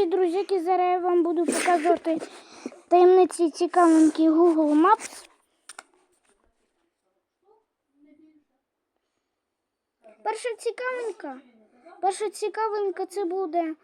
Привіт, друзяки! Зараз я вам буду показувати таємниці цікавинки Google Maps. Перша цікавинка. Перша цікавинка це буде.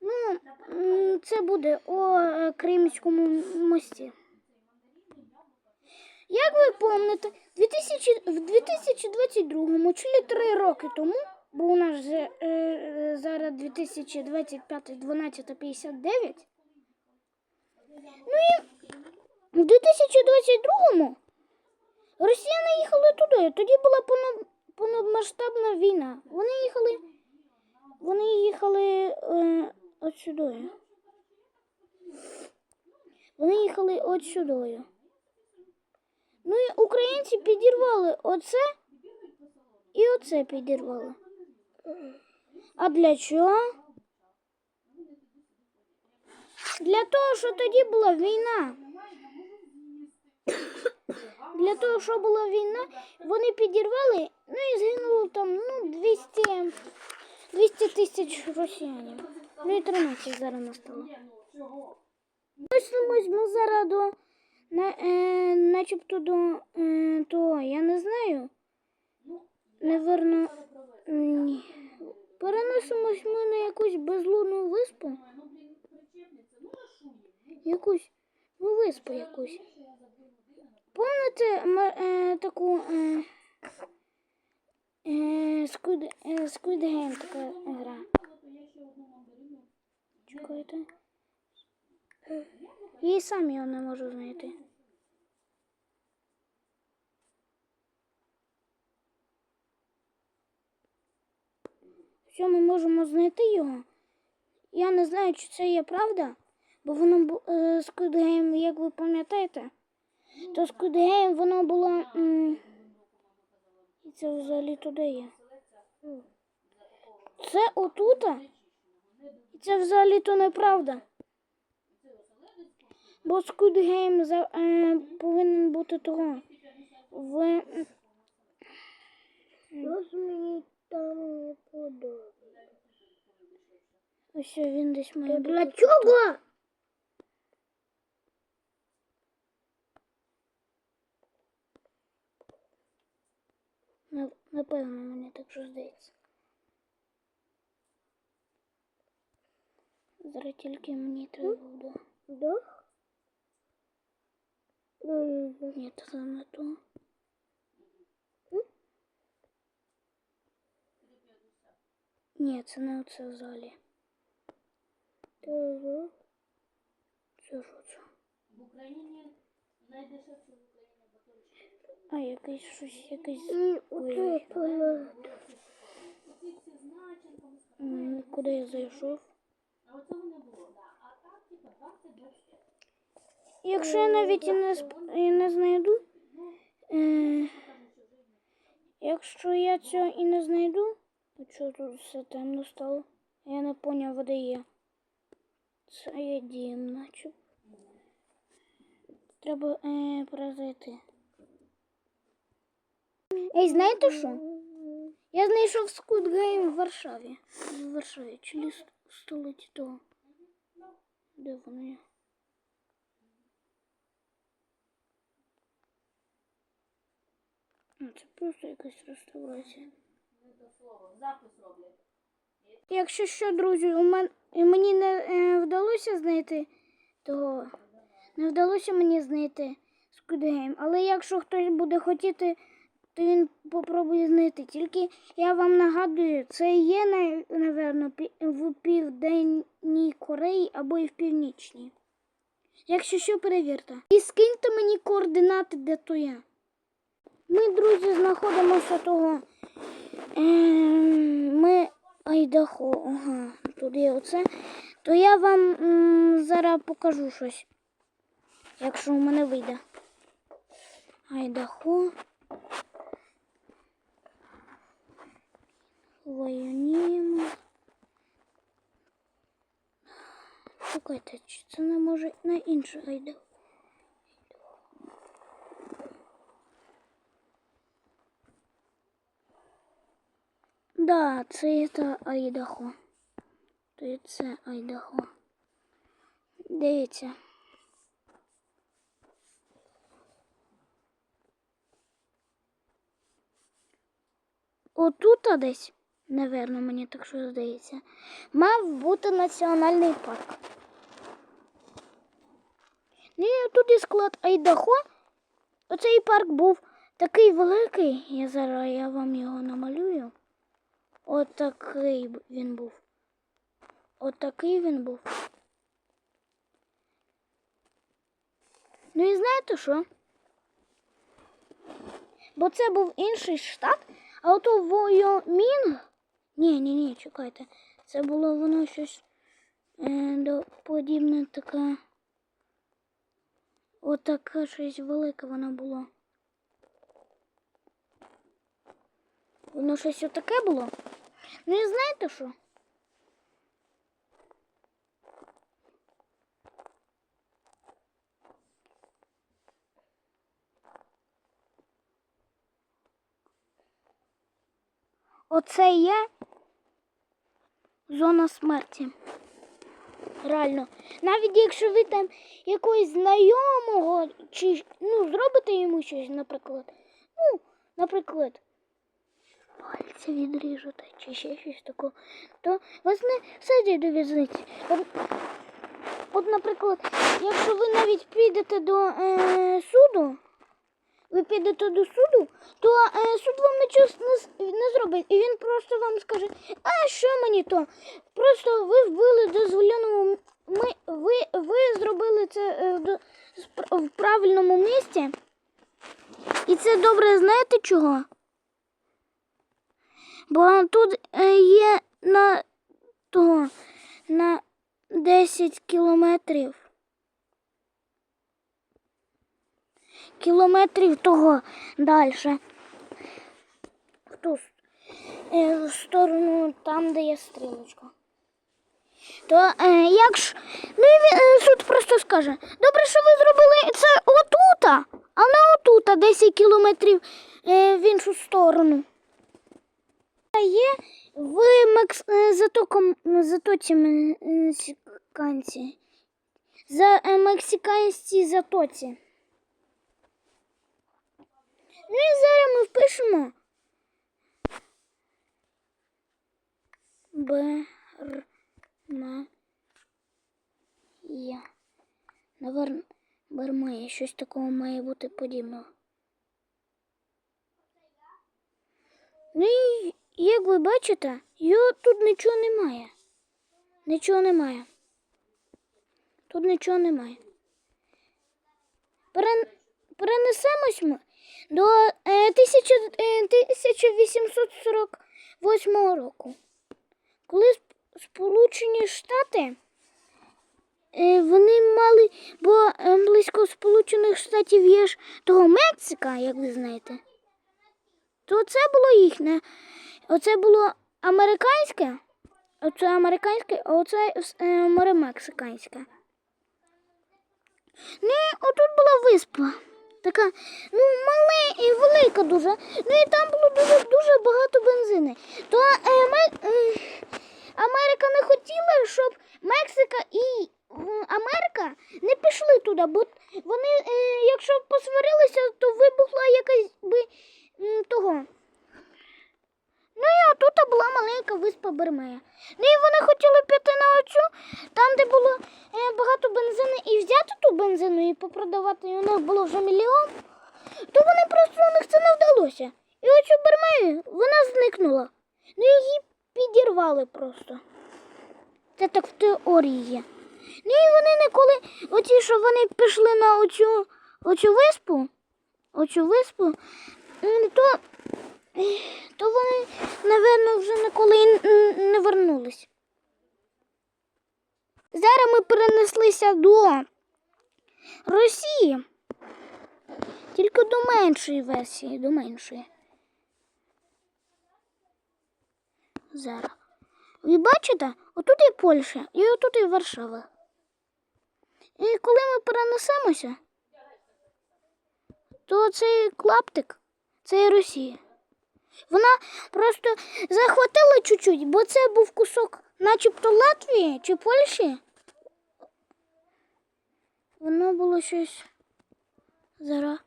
Ну, це буде о е, Кримському мості. Як ви пам'ятаєте, 2000, в 2022-му, чи 3 роки тому, бо у нас же, е, е, зараз 2025 12.59, ну і в 2022-му росіяни їхали туди. Тоді була повномасштабна війна. Вони їхали, вони їхали е, от сюди. Вони їхали от сюди. Ну і українці підірвали оце і оце підірвали. А для чого? Для того, що тоді була війна. Для того, що була війна, вони підірвали, ну і згинуло там ну, 200, 200 тисяч росіянів. Ну і 13 зараз настало. Ось ось ми зараз до на, е, начебто до е, того, я не знаю. Наверно, ні. Переносимось ми на якусь безлунну виспу. Якусь, ну виспу якусь. Помните е, таку е, е, е, Squid Game така гра? Чекайте. Я сам його не можу знайти. Все, ми можемо знайти його. Я не знаю, чи це є правда, бо воно е, Squid Game, як ви пам'ятаєте, то Squid Game воно було. І це взагалі туди є. Це отута? І це взагалі то неправда. Бо Game за, е, повинен бути того. В... Мені там не подобається. Ось він десь має бути. Для чого? На- Напевно, мені так що здається. Зараз тільки мені треба буде. Дох? Ні, це не то. Ні, це не оце в залі. Це що це? В Україні найдешевше в Україні батончик. А, якийсь щось, якийсь. І Ой, м, Куди я зайшов? А оцього не було. Да. А так, типа, 20-25. Якщо я навіть і не, сп- і не знайду. Е, якщо я цього і не знайду, то чого тут все темно стало? Я не поняв, де є. Це є дім, наче. Треба е, перезайти. Ей, знаєте що? Я знайшов Squid Game в Варшаві. В Варшаві, чи столиці того. Де воно є? Ну, це просто якась реставрація. До. Запис роблять. Якщо що, друзі, у мен... мені не е, вдалося знайти того. Не вдалося мені знайти Squid Game. Але якщо хтось буде хотіти, то він попробує знайти. Тільки я вам нагадую, це є, на- напевно, в південній Кореї або і в північній. Якщо що, перевірте. І скиньте мені координати, де то я. Ми, друзі, знаходимося того. Ем, ми Айдахо, ага, тут є оце. То я вам зараз покажу щось, якщо у мене вийде. Айдахо. Воюнімо. Чекайте, чи це не може на інше Айдахо? Да, це це Айдахо. Це Айдахо. Дивіться. Отут десь, напевно, мені так що здається, мав бути національний парк. Ні, тут і склад Айдахо. Оцей парк був такий великий. Я зараз я вам його намалюю. Отакий б- він був. Отакий він був. Ну і знаєте що? Бо це був інший штат, а ото Войомінг. Ні, ні, ні, чекайте. Це було воно щось е, подібне таке. Отаке щось велике воно було. Воно щось отаке було. Ну і знаєте що? Оце є зона смерті. Реально. Навіть якщо ви там якогось знайомого чи ну, зробите йому щось, наприклад. Ну, наприклад, пальця відріжете чи ще щось таке, то не садять до в'язниці. От, наприклад, якщо ви навіть підете до е, суду, ви підете до суду, то е, суд вам нічого не, не зробить. І він просто вам скаже, а що мені то? Просто ви вбили дозволеному ми, ви, ви зробили це е, до- в правильному місці. І це добре, знаєте чого? Бо тут е, є на того на 10 кілометрів. Кілометрів того далі. В е, в сторону там, де є стрілочка. То е, як ж ну і він, е, суд просто скаже, добре, що ви зробили це отута, а не отута 10 кілометрів е, в іншу сторону. Є в Мекс... е, затоком затоці мексиканці. За е, мексиканській затоці. Ну і зараз ми впишемо. Б Р Я. Наверно, Бермея. Щось такого має бути подібного. Ну і як ви бачите, його тут нічого немає. Нічого немає. Тут нічого немає. Перенесемось ми до е, 1000, е, 1848 року, коли Сполучені Штати е, вони мали, бо е, близько Сполучених Штатів є ж того Мексика, як ви знаєте. То це було їхнє. Оце було американське, оце американське, а оце е, море мексиканське. Ну, отут була виспа. Така, ну, мала і велика дуже. Ну і там було дуже, дуже багато бензини. То е, е, Америка не хотіла, щоб Мексика і Америка не пішли туди, бо вони, е, якщо посварилися, то вибухла якась би м, того. Ну і отут була маленька виспа Бермея. Ну і вони хотіли піти на оцю, там, де було е, багато бензину, і взяти ту бензину і попродавати, і у них було вже мільйон, то вони просто у них це не вдалося. І оцю Бермею вона зникнула. Ну її підірвали просто. Це так в теорії є. Ну і вони ніколи, оці, що вони пішли на оцю, оцю виспу, оцю виспу, то то вони, напевно, вже ніколи не вернулись. Зараз ми перенеслися до Росії. Тільки до меншої версії, до меншої. Зараз. Ви бачите, отут є Польща і отут є Варшава. І коли ми перенесемося, то цей клаптик це є Росія. Вона просто захватила чуть-чуть, бо це був кусок начебто Латвії чи Польщі. Воно було щось. Зараз.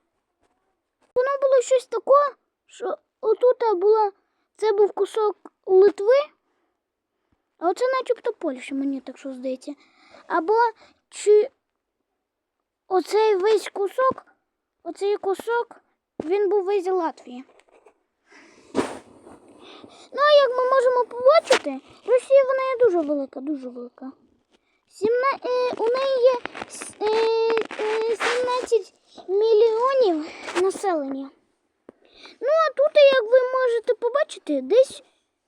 Воно було щось таке, що отут була. Це був кусок Литви, а оце начебто Польща, мені так що здається. Або чи оцей весь кусок, оцей кусок, він був весь Латвії. Ну, а як ми можемо побачити, Росія вона є дуже велика, дуже велика. Сімна... Е, у неї є е, е, 17 мільйонів населення. Ну, а тут, як ви можете побачити, десь,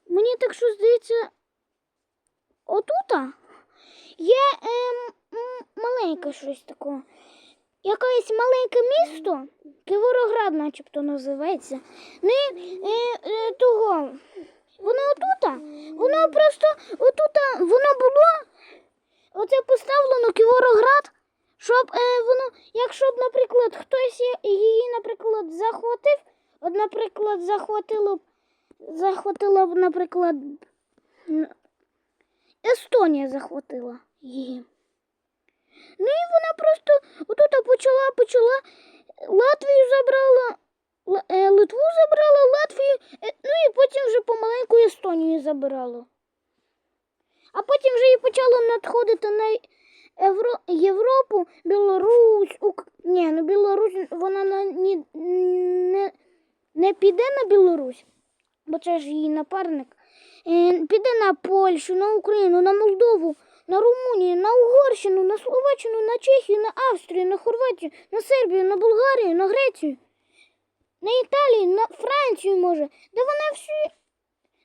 мені так що здається, отута є е, маленьке щось таке. Якесь маленьке місто, Кивороград, начебто називається. Ну, і, е, е, того. Воно отута, воно просто отута, воно було оце поставлено Ківороград, щоб е, воно, якщо б, наприклад, хтось її, наприклад, захватив, от, наприклад, захватило б, захватила б, наприклад, Естонія захватила її. Ну і вона просто отут почала, почала, Латвію забрала, е, Литву забрала, Латвію, е, ну і потім вже помаленьку Естонію забирала. А потім вже і почало надходити на Євро... Європу, Білорусь, Ук... Ні, ну Білорусь вона на... ні... не... не піде на Білорусь, бо це ж її напарник. Е, Піде на Польщу, на Україну, на Молдову, на Румунію, на Угорщину, на Словаччину, на Чехію, на Австрію, на Хорватію, на Сербію, на Болгарію, на Грецію, на Італію, на Францію може. Де вона всю,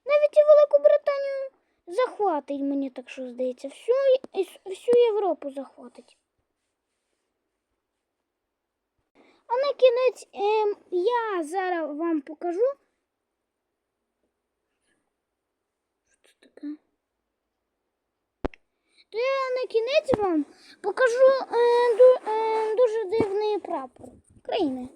навіть і Велику Британію захватить, мені так що здається. Всю, всю Європу захватить. А на кінець ем, я зараз вам покажу. Що це таке? Я на кінець вам покажу е, ду, е, дуже дивний прапор країни.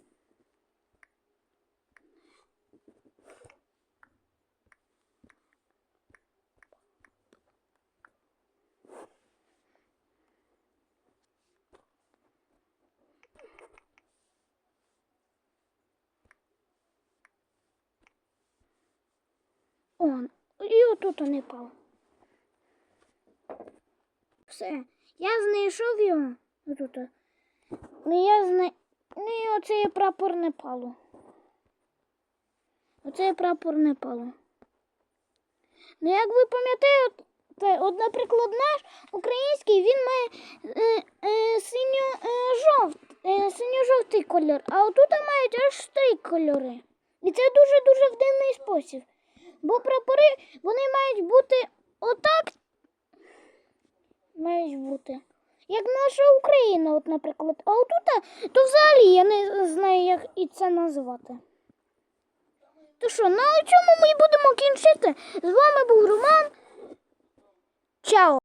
Он. І отут не пав. Все. Я знайшов його. Отут. Ну я зна... Ну і оцей прапор Непалу. Оцей прапор Непалу. Ну, як ви пам'ятаєте, от, наприклад, наш український він має е, е, синьо, е, е, синьо-жовтий кольор, а отут мають аж три кольори. І це дуже-дуже в дивний спосіб. Бо прапори вони мають бути отак. Мають бути. Як наша Україна, от, наприклад. А отут, то взагалі я не знаю, як і це назвати. То що, на цьому ми будемо кінчити. З вами був Роман. Чао!